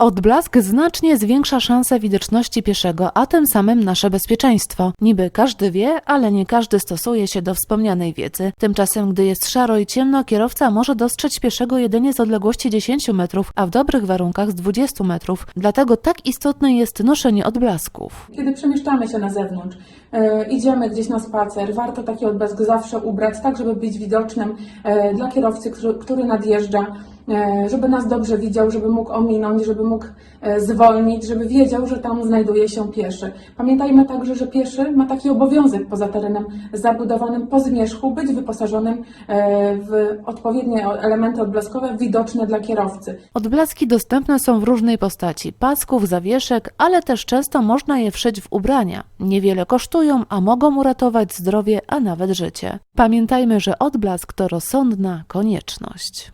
Odblask znacznie zwiększa szanse widoczności pieszego, a tym samym nasze bezpieczeństwo. Niby każdy wie, ale nie każdy stosuje się do wspomnianej wiedzy. Tymczasem, gdy jest szaro i ciemno, kierowca może dostrzec pieszego jedynie z odległości 10 metrów, a w dobrych warunkach z 20 metrów. Dlatego tak istotne jest noszenie odblasków. Kiedy przemieszczamy się na zewnątrz, e, idziemy gdzieś na spacer, warto taki odblask zawsze ubrać, tak żeby być widocznym e, dla kierowcy, który, który nadjeżdża, żeby nas dobrze widział, żeby mógł ominąć, żeby mógł e, zwolnić, żeby wiedział, że tam znajduje się pieszy. Pamiętajmy także, że pieszy ma taki obowiązek poza terenem zabudowanym po zmierzchu być wyposażonym e, w odpowiednie elementy odblaskowe widoczne dla kierowcy. Odblaski dostępne są w różnej postaci pasków, zawieszek, ale też często można je wszyć w ubrania. Niewiele kosztują, a mogą uratować zdrowie, a nawet życie. Pamiętajmy, że odblask to rozsądna konieczność.